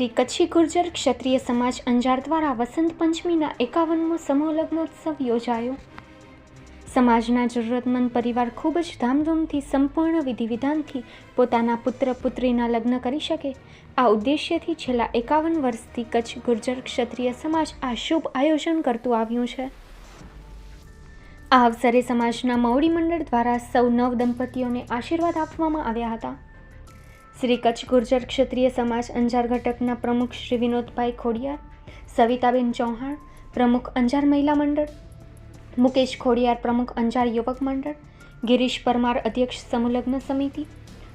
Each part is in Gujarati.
શ્રી કચ્છી ગુર્જર ક્ષત્રિય સમાજ અંજાર દ્વારા વસંત પંચમીના એકાવનમો સમૂહ લગ્નોત્સવ યોજાયો. સમાજના જરૂરતમંદ પરિવાર ખૂબ જ ધામધૂમથી સંપૂર્ણ વિધિ વિધાનથી પોતાના પુત્ર પુત્રીના લગ્ન કરી શકે. આ ઉદ્દેશ્યથી છેલ્લા એકાવન વર્ષથી કચ્છ ગુર્જર ક્ષત્રિય સમાજ આ શુભ આયોજન કરતું આવ્યું છે. આ અવસરે સમાજના મૌડી મંડળ દ્વારા સૌ નવ દંપતીઓને આશીર્વાદ આપવામાં આવ્યા હતા. શ્રી કચ્છ ગુર્જર ક્ષત્રિય સમાજ અંજાર ઘટકના પ્રમુખ શ્રી વિનોદભાઈ ખોડિયાર, સવિતાબેન ચૌહાણ, પ્રમુખ અંજાર મહિલા મંડળ, મુકેશ ખોડિયાર પ્રમુખ અંજાર યુવક મંડળ, ગિરીશ પરમાર અધ્યક્ષ સમુલગ્ન સમિતિ,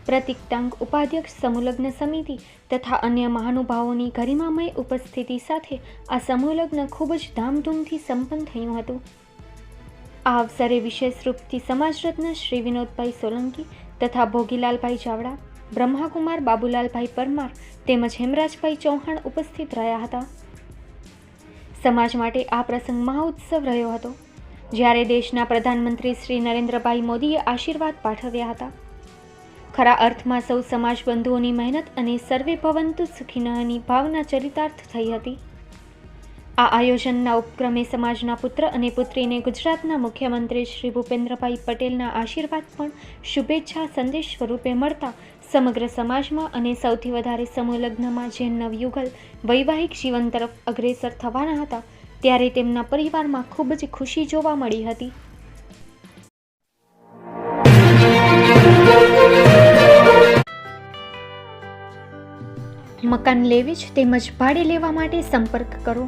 પ્રતિક ટાંગ ઉપાધ્યક્ષ સમૂહલગ્ન સમિતિ તથા અન્ય મહાનુભાવોની ગરિમામય ઉપસ્થિતિ સાથે આ સમૂહલગ્ન ખૂબ જ ધામધૂમથી સંપન્ન થયું હતું. આ અવસરે વિશેષ રૂપથી સમાજરત્ન શ્રી વિનોદભાઈ સોલંકી તથા ભોગીલાલભાઈ ચાવડા બ્રહ્માકુમાર, બાબુલાલભાઈ પરમાર તેમજ હેમરાજભાઈ ચૌહાણ ઉપસ્થિત રહ્યા હતા. સમાજ માટે આ પ્રસંગ મહોત્સવ રહ્યો હતો, જ્યારે દેશના પ્રધાનમંત્રી શ્રી નરેન્દ્રભાઈ મોદીએ આશીર્વાદ પાઠવ્યા હતા. ખરા અર્થમાં સૌ સમાજ બંધુઓની મહેનત અને સર્વે ભવંતુ સુખિનઃની ભાવના ચરિતાર્થ થઈ હતી. આ આયોજનના ઉપક્રમે સમાજના પુત્ર અને પુત્રીને ગુજરાતના મુખ્યમંત્રી શ્રી ભૂપેન્દ્રભાઈ પટેલના આશીર્વાદ પણ શુભેચ્છા સંદેશ સ્વરૂપે મળતા સમગ્ર સમાજમાં અને સૌથી વધારે સમૂહ લગ્નમાં જે નવયુગલ વૈવાહિક જીવન તરફ અગ્રેસર થવાના હતા, ત્યારે તેમના પરિવારમાં ખૂબ જ ખુશી જોવા મળી હતી. મકાન લેવી જ તેમજ ભાડે લેવા માટે સંપર્ક કરો.